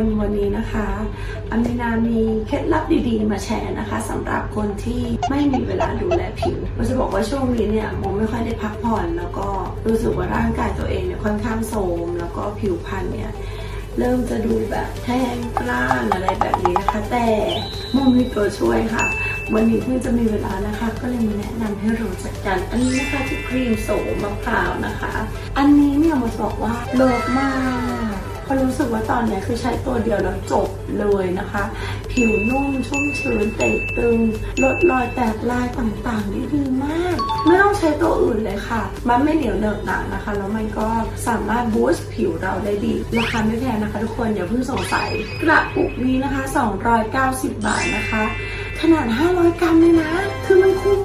นวันนี้นะคะอามีนามีเคล็ดลับดีๆ มาแชร์นะคะสำหรับคนที่ไม่มีเวลาดูแลผิวเราจะบอกว่าช่วงนี้เนี่ยโมไม่ค่อยได้พักผ่อน แล้วก็รู้สึกว่าร่างกายตัวเองเนี่ยค่อนข้างโทรมแล้วก็ผิวพรรณเนี่ยเริ่มจะดูแบบแห้งกร้านอะไรแบบนี้นะคะ แต่มุมมีตัวช่วยค่ะ วันนี้เพิ่งจะมีเวลานะคะ ก็เลยมาแนะนำให้รู้จักกัน อันนี้นะคะที่ครีมโสมมะพร้าวนะคะ อันนี้เนี่ยมาบอกว่าเลิศมาก สึกว่าตอนนี้คือใช้ตัวเดียวแล้วจบเลยนะคะ ผิวนุ่มชุ่มชื้นเต่งตึง ลดรอยแตกลายต่างๆได้ดีมาก ไม่ต้องใช้ตัวอื่นเลยค่ะ มันไม่เหนียวเหนอะหนักนะคะ แล้วมันก็สามารถบูสต์ผิวเราได้ดี ราคาไม่แพงนะคะ ทุกคนอย่าเพิ่งสงสัย กระปุกนี้นะคะ 290 บาทนะคะ ขนาด 500 กรัมเลยนะ คือมันคุ้ม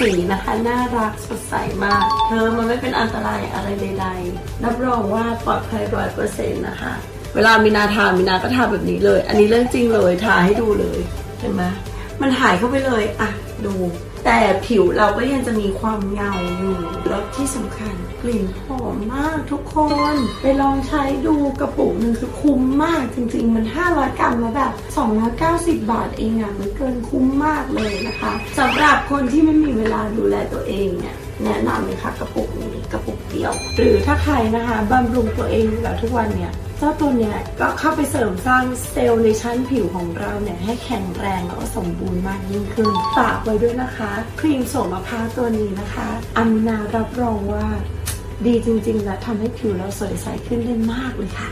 สีนะคะน่ารักสดใสมาก เธอมันไม่เป็นอันตรายอะไรใดๆรับรองว่าปลอดภัยร้อยเปอร์เซ็นต์นะคะ เวลามีนาทามีนาก็ทาแบบนี้เลย อันนี้เรื่องจริงเลยทาให้ดูเลยเห็นไหมมันหายเข้าไปเลยอะดู แต่ผิวเราก็ยังจะมีความเงาอยู่ แล้วที่สำคัญกลิ่นหอมมากทุกคน ไปลองใช้ดูกระปุกหนึ่งคือคุ้มมากจริงๆ มัน 500 กรัมแล้วแบบ 290 บาทเองอะมันเกินคุ้มมากเลยนะคะสำหรับคนที่ไม่มีเวลาดูแลตัวเองเนี่ยแนะนำเลยค่ะกระปุกนี้กระปุกเดียว หรือถ้าใครนะคะบำรุงตัวเองอยู่แล้วทุกวันเนี่ย จ้าตัวเนี้ยก็เข้าไปเสริมสร้างเซลล์ในชั้นผิวของเราเนี่ยให้แข็งแรงแล้วก็สมบูรณ์มากยิ่งขึ้นฝากไว้ด้วยนะคะ ครีมโสมมะพร้าวตัวนี้นะคะอามินารับรองว่าดีจริงๆและทำให้ผิวเราสวยใสขึ้นได้มากเลยค่ะ